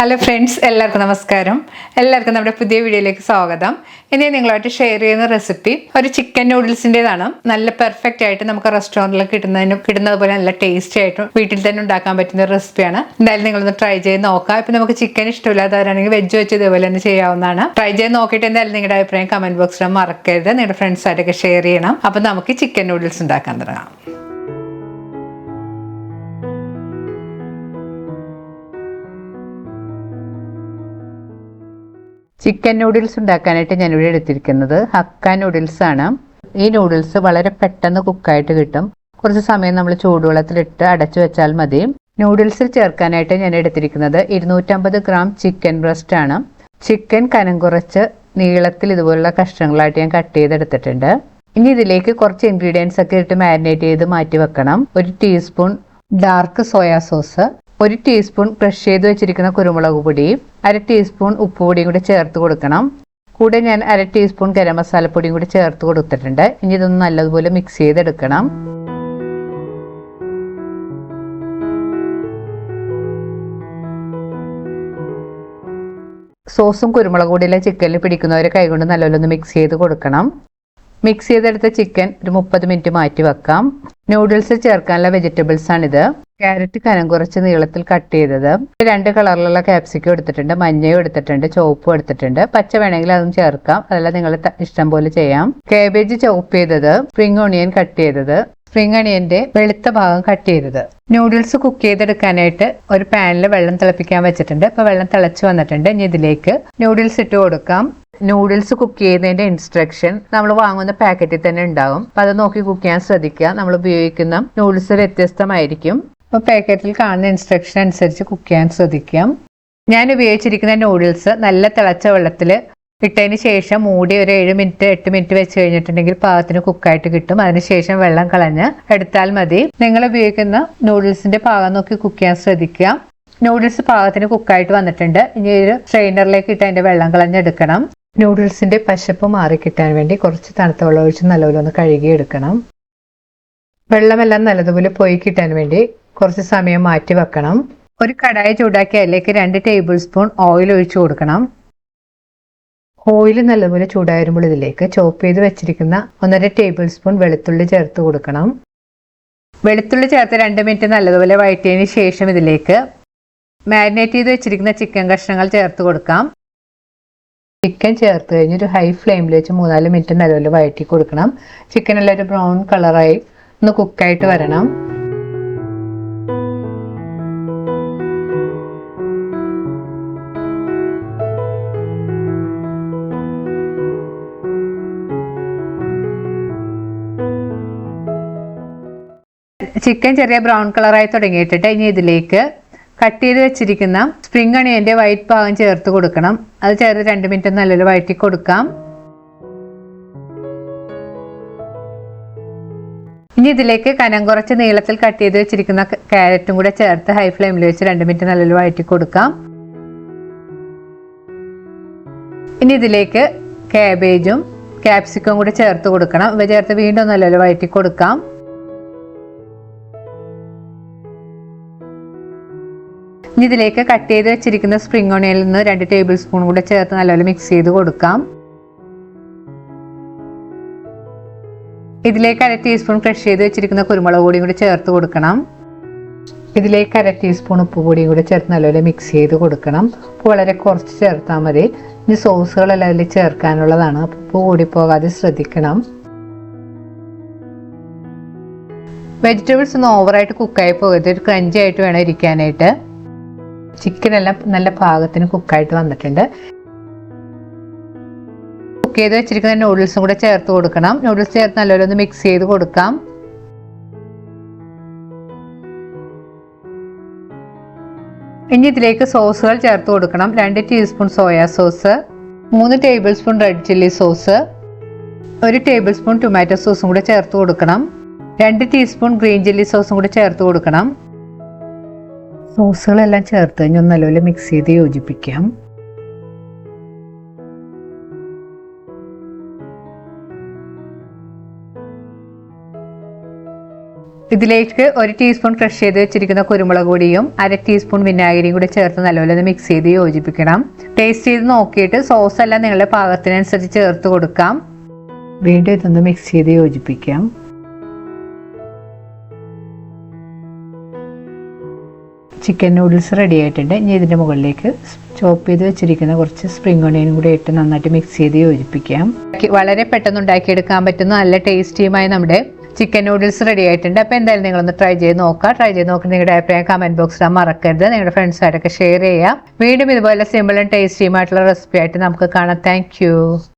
Hello friends എല്ലാവർക്കും നമസ്കാരം. എല്ലാവർക്കും നമ്മുടെ പുതിയ വീഡിയോയിലേക്ക് സ്വാഗതം. ഇനി നിങ്ങളുമായിട്ട് ഷെയർ ചെയ്യുന്ന റെസിപ്പി ഒരു ചിക്കൻ നൂഡിൽസിന്റെതാണ് നല്ല പെർഫെക്റ്റ് ആയിട്ട് നമുക്ക് റെസ്റ്റോറന്റിൽ കിട്ടുന്നതിന് കിട്ടുന്നത് പോലെ നല്ല ടേസ്റ്റി ആയിട്ടും വീട്ടിൽ തന്നെ ഉണ്ടാക്കാൻ പറ്റുന്ന റെസിപ്പിയാണ് എന്തായാലും നിങ്ങളൊന്ന് ട്രൈ ചെയ്ത് നോക്കാം. ഇപ്പം നമുക്ക് ചിക്കൻ ഇഷ്ടമില്ലാത്തവരാണെങ്കിൽ വെജ് വെച്ച് ഇതേപോലെ തന്നെ ചെയ്യാവുന്നതാണ്. ട്രൈ ചെയ്ത് നോക്കിയിട്ട് എന്തായാലും നിങ്ങളുടെ അഭിപ്രായം കമന്റ് ബോക്സിൽ മറക്കരുത്. നിങ്ങളുടെ ഫ്രണ്ട്സായിട്ടൊക്കെ ഷെയർ ചെയ്യണം. അപ്പം നമുക്ക് ചിക്കൻ നൂഡിൽസ് ഉണ്ടാക്കാൻ തുടങ്ങാം. ചിക്കൻ നൂഡിൽസ് ഉണ്ടാക്കാനായിട്ട് ഞാനിവിടെ എടുത്തിരിക്കുന്നത് ഹക്ക നൂഡിൽസ് ആണ്. ഈ നൂഡിൽസ് വളരെ പെട്ടെന്ന് കുക്കായിട്ട് കിട്ടും. കുറച്ച് സമയം നമ്മൾ ചൂടുവെള്ളത്തിലിട്ട് അടച്ചു വെച്ചാൽ മതി. നൂഡിൽസിൽ ചേർക്കാനായിട്ട് ഞാൻ എടുത്തിരിക്കുന്നത് ഇരുന്നൂറ്റമ്പത് ഗ്രാം ചിക്കൻ ബ്രസ്റ്റ് ആണ്. ചിക്കൻ കനം കുറച്ച് നീളത്തിൽ ഇതുപോലുള്ള കഷ്ണങ്ങളായിട്ട് ഞാൻ കട്ട് ചെയ്തെടുത്തിട്ടുണ്ട്. ഇനി ഇതിലേക്ക് കുറച്ച് ഇൻഗ്രീഡിയൻസ് ഒക്കെ ഇട്ട് മാരിനേറ്റ് ചെയ്ത് മാറ്റി വെക്കണം. ഒരു ടീസ്പൂൺ ഡാർക്ക് സോയാ സോസ് ഒരു ടീസ്പൂൺ ക്രഷ് ചെയ്ത് വെച്ചിരിക്കുന്ന കുരുമുളക് പൊടി അര ടീസ്പൂൺ ഉപ്പുപൊടിയും കൂടി ചേർത്ത് കൊടുക്കണം. കൂടെ ഞാൻ അര ടീസ്പൂൺ ഗരം മസാലപ്പൊടിയും കൂടി ചേർത്ത് കൊടുത്തിട്ടുണ്ട്. ഇനി ഇതൊന്ന് നല്ലതുപോലെ മിക്സ് ചെയ്തെടുക്കണം. സോസും കുരുമുളക് പൊടിയിലെ ചിക്കനിൽ പിടിക്കുന്നവരെ കൈകൊണ്ട് നല്ലപോലെ ഒന്ന് മിക്സ് ചെയ്ത് കൊടുക്കണം. മിക്സ് ചെയ്തെടുത്ത ചിക്കൻ ഒരു മുപ്പത് മിനിറ്റ് മാറ്റി വെക്കാം. നൂഡിൽസ് ചേർക്കാനുള്ള വെജിറ്റബിൾസ് ആണിത്. ക്യാരറ്റ് കനം കുറച്ച് നീളത്തിൽ കട്ട് ചെയ്തത്. രണ്ട് കളറിലുള്ള ക്യാപ്സിക്കം എടുത്തിട്ടുണ്ട്. മഞ്ഞയും എടുത്തിട്ടുണ്ട്. ചുവപ്പും എടുത്തിട്ടുണ്ട്. പച്ച വേണമെങ്കിൽ അതും ചേർക്കാം. അതെല്ലാം നിങ്ങൾ ഇഷ്ടം പോലെ ചെയ്യാം. കാബേജ് ചോപ്പ് ചെയ്തത് സ്പ്രിംഗ് ഓണിയൻ കട്ട് ചെയ്തത് സ്പ്രിംഗ് അണിയന്റെ വെളുത്ത ഭാഗം കട്ട് ചെയ്തത്. നൂഡിൽസ് കുക്ക് ചെയ്തെടുക്കാനായിട്ട് ഒരു പാനിൽ വെള്ളം തിളപ്പിക്കാൻ വെച്ചിട്ടുണ്ട്. ഇപ്പൊ വെള്ളം തിളച്ച് വന്നിട്ടുണ്ട്. ഇനി ഇതിലേക്ക് നൂഡിൽസ് ഇട്ട് കൊടുക്കാം. നൂഡിൽസ് കുക്ക് ചെയ്യുന്നതിന്റെ ഇൻസ്ട്രക്ഷൻ നമ്മൾ വാങ്ങുന്ന പാക്കറ്റിൽ തന്നെ ഉണ്ടാവും. അപ്പൊ അത് നോക്കി കുക്ക് ചെയ്യാൻ ശ്രദ്ധിക്കുക. നമ്മൾ ഉപയോഗിക്കുന്ന നൂഡിൽസ് വ്യത്യസ്തമായിരിക്കും. അപ്പൊ പാക്കറ്റിൽ കാണുന്ന ഇൻസ്ട്രക്ഷൻ അനുസരിച്ച് കുക്ക് ചെയ്യാൻ ശ്രദ്ധിക്കാം. ഞാൻ ഉപയോഗിച്ചിരിക്കുന്ന നൂഡിൽസ് നല്ല തിളച്ച വെള്ളത്തിൽ ഇട്ടതിന് ശേഷം മൂടി ഒരു ഏഴ് മിനിറ്റ് എട്ട് മിനിറ്റ് വെച്ച് കഴിഞ്ഞിട്ടുണ്ടെങ്കിൽ പാകത്തിന് കുക്കായിട്ട് കിട്ടും. അതിനുശേഷം വെള്ളം കളഞ്ഞ് എടുത്താൽ മതി. നിങ്ങൾ ഉപയോഗിക്കുന്ന നൂഡിൽസിന്റെ പാകം നോക്കി കുക്ക് ചെയ്യാൻ ശ്രദ്ധിക്കുക നൂഡിൽസ് പാകത്തിന് കുക്കായിട്ട് വന്നിട്ടുണ്ട്. ഇനി ഒരു സ്ട്രെയിനറിലേക്ക് ഇട്ട് അതിന്റെ വെള്ളം കളഞ്ഞെടുക്കണം നൂഡിൽസിന്റെ പശപ്പ് മാറിക്കിട്ടാൻ വേണ്ടി കുറച്ച് തണുത്ത വെള്ളം ഒഴിച്ച് നല്ലപോലെ ഒന്ന് കഴുകിയെടുക്കണം. വെള്ളമെല്ലാം നല്ലതുപോലെ പോയി കിട്ടാൻ വേണ്ടി കുറച്ച് സമയം മാറ്റി വെക്കണം. ഒരു കടായി ചൂടാക്കി അതിലേക്ക് രണ്ട് ടേബിൾ സ്പൂൺ ഓയിൽ ഒഴിച്ചു കൊടുക്കണം. ഓയിൽ നല്ലപോലെ ചൂടായിരുമ്പോൾ ഇതിലേക്ക് ചോപ്പ് ചെയ്ത് വെച്ചിരിക്കുന്ന ഒന്നര ടേബിൾ സ്പൂൺ വെളുത്തുള്ളി ചേർത്ത് കൊടുക്കണം. വെളുത്തുള്ളി ചേർത്ത് രണ്ട് മിനിറ്റ് നല്ലതുപോലെ വഴറ്റിയതിന് ശേഷം ഇതിലേക്ക് മാരിനേറ്റ് ചെയ്ത് വെച്ചിരിക്കുന്ന ചിക്കൻ കഷ്ണങ്ങൾ ചേർത്ത് കൊടുക്കാം. ചിക്കൻ ചേർത്ത് കഴിഞ്ഞ് ഒരു ഹൈ ഫ്ലെയിമിൽ വെച്ച് മൂന്നാൽ മിനിറ്റ് നല്ലപോലെ വഴറ്റി കൊടുക്കണം. ചിക്കൻ എല്ലാം ഒരു ബ്രൗൺ കളറായി ഒന്ന് കുക്കായിട്ട് വരണം. ചിക്കൻ ചെറിയ ബ്രൗൺ കളറായി തുടങ്ങിയിട്ടിട്ട് ഇനി ഇതിലേക്ക് കട്ട് ചെയ്ത് വെച്ചിരിക്കുന്ന സ്പ്രിംഗ് അണിയന്റെ വൈറ്റ് ഭാഗം ചേർത്ത് കൊടുക്കണം. അത് ചേർത്ത് രണ്ട് മിനിറ്റ് നല്ലൊരു വഴറ്റി കൊടുക്കാം. ഇനി ഇതിലേക്ക് കനം കുറച്ച് നീളത്തിൽ കട്ട് ചെയ്ത് വെച്ചിരിക്കുന്ന ക്യാരറ്റും കൂടെ ചേർത്ത് ഹൈ ഫ്ലെയിമിൽ വെച്ച് രണ്ട് മിനിറ്റ് നല്ലൊരു വഴറ്റി കൊടുക്കാം. ഇനി ഇതിലേക്ക് കാബേജും ക്യാപ്സിക്കും കൂടെ ചേർത്ത് കൊടുക്കണം. ഇവ ചേർത്ത് വീണ്ടും നല്ലൊരു വഴറ്റി കൊടുക്കാം. ഇനി ഇതിലേക്ക് കട്ട് ചെയ്ത് വെച്ചിരിക്കുന്ന സ്പ്രിംഗ് ഓണിയനിൽ നിന്ന് രണ്ട് ടേബിൾ സ്പൂൺ കൂടെ ചേർത്ത് നല്ലപോലെ മിക്സ് ചെയ്ത് കൊടുക്കാം. ഇതിലേക്ക് അര ടീസ്പൂൺ ക്രഷ് ചെയ്ത് വെച്ചിരിക്കുന്ന കുരുമുളക് പൊടിയും കൂടി ചേർത്ത് കൊടുക്കണം. ഇതിലേക്ക് അര ടീസ്പൂൺ ഉപ്പ് പൊടിയും കൂടി ചേർത്ത് നല്ലപോലെ മിക്സ് ചെയ്ത് കൊടുക്കണം. ഉപ്പ് വളരെ കുറച്ച് ചേർത്താൽ മതി. ഇനി സോസുകളെല്ലാം അതിൽ ചേർക്കാനുള്ളതാണ്. ഉപ്പ് കൂടി പോകാതെ ശ്രദ്ധിക്കണം. വെജിറ്റബിൾസ് ഒന്നും ഓവറായിട്ട് കുക്കായി പോകരുത്. ഒരു ക്രഞ്ചി ആയിട്ട് വേണം ഇരിക്കാനായിട്ട്. ചിക്കൻ എല്ലാം നല്ല പാകത്തിന് കുക്കായിട്ട് വന്നിട്ടുണ്ട്. കുക്ക് ചെയ്ത് വെച്ചിരിക്കുന്ന നൂഡിൽസും കൂടെ ചേർത്ത് കൊടുക്കണം. നൂഡിൽസ് ചേർത്ത് നല്ലപോലെ ഒന്ന് മിക്സ് ചെയ്ത് കൊടുക്കാം. ഇനി ഇതിലേക്ക് സോസുകൾ ചേർത്ത് കൊടുക്കണം. രണ്ട് ടീസ്പൂൺ സോയാ സോസ് മൂന്ന് tablespoon red chilli sauce ഒരു ടേബിൾ സ്പൂൺ ടൊമാറ്റോ സോസും കൂടെ ചേർത്ത് കൊടുക്കണം. രണ്ട് ടീസ്പൂൺ ഗ്രീൻ ചില്ലി സോസും കൂടെ ചേർത്ത് കൊടുക്കണം. സോസുകളെല്ലാം ചേർത്ത് കഴിഞ്ഞ് ഒന്ന് നല്ലപോലെ മിക്സ് ചെയ്ത് യോജിപ്പിക്കാം. ഇതിലേക്ക് ഒരു ടീസ്പൂൺ ക്രഷ് ചെയ്ത് വെച്ചിരിക്കുന്ന കുരുമുളക് പൊടിയും അര ടീസ്പൂൺ വിനാഗിരിയും കൂടി ചേർത്ത് നല്ലപോലെ ഒന്ന് മിക്സ് ചെയ്ത് യോജിപ്പിക്കണം. ടേസ്റ്റ് ചെയ്ത് നോക്കിയിട്ട് സോസ് എല്ലാം നിങ്ങളുടെ പാകത്തിനനുസരിച്ച് ചേർത്ത് കൊടുക്കാം. വീണ്ടും ഇതൊന്ന് മിക്സ് ചെയ്ത് യോജിപ്പിക്കാം. ചിക്കൻ നൂഡിൽസ് റെഡി ആയിട്ടുണ്ട്. ഇനി ഇതിന്റെ മുകളിലേക്ക് ചോപ്പ് ചെയ്ത് വെച്ചിരിക്കുന്ന കുറച്ച് സ്പ്രിംഗ് ഒണിയനും കൂടി ഇട്ട് നന്നായിട്ട് മിക്സ് ചെയ്ത് യോജിപ്പിക്കാം. വളരെ പെട്ടെന്ന് ഉണ്ടാക്കിയെടുക്കാൻ പറ്റുന്ന നല്ല ടേസ്റ്റിയുമായി നമ്മുടെ ചിക്കൻ നൂഡിൽസ് റെഡി ആയിട്ടുണ്ട്. അപ്പോൾ എന്തായാലും നിങ്ങളൊന്ന് ട്രൈ ചെയ്ത് നോക്കുക. ട്രൈ ചെയ്ത് നോക്കി നിങ്ങളുടെ അഭിപ്രായം കമന്റ് ബോക്സിൽ മറക്കരുത്. നിങ്ങളുടെ ഫ്രണ്ട്സായിട്ടൊക്കെ ഷെയർ ചെയ്യുക. വീണ്ടും ഇതുപോലെ ആൻഡ് ടേസ്റ്റിയുമായിട്ടുള്ള റെസിപ്പി ആയിട്ട് നമുക്ക് കാണാം. താങ്ക്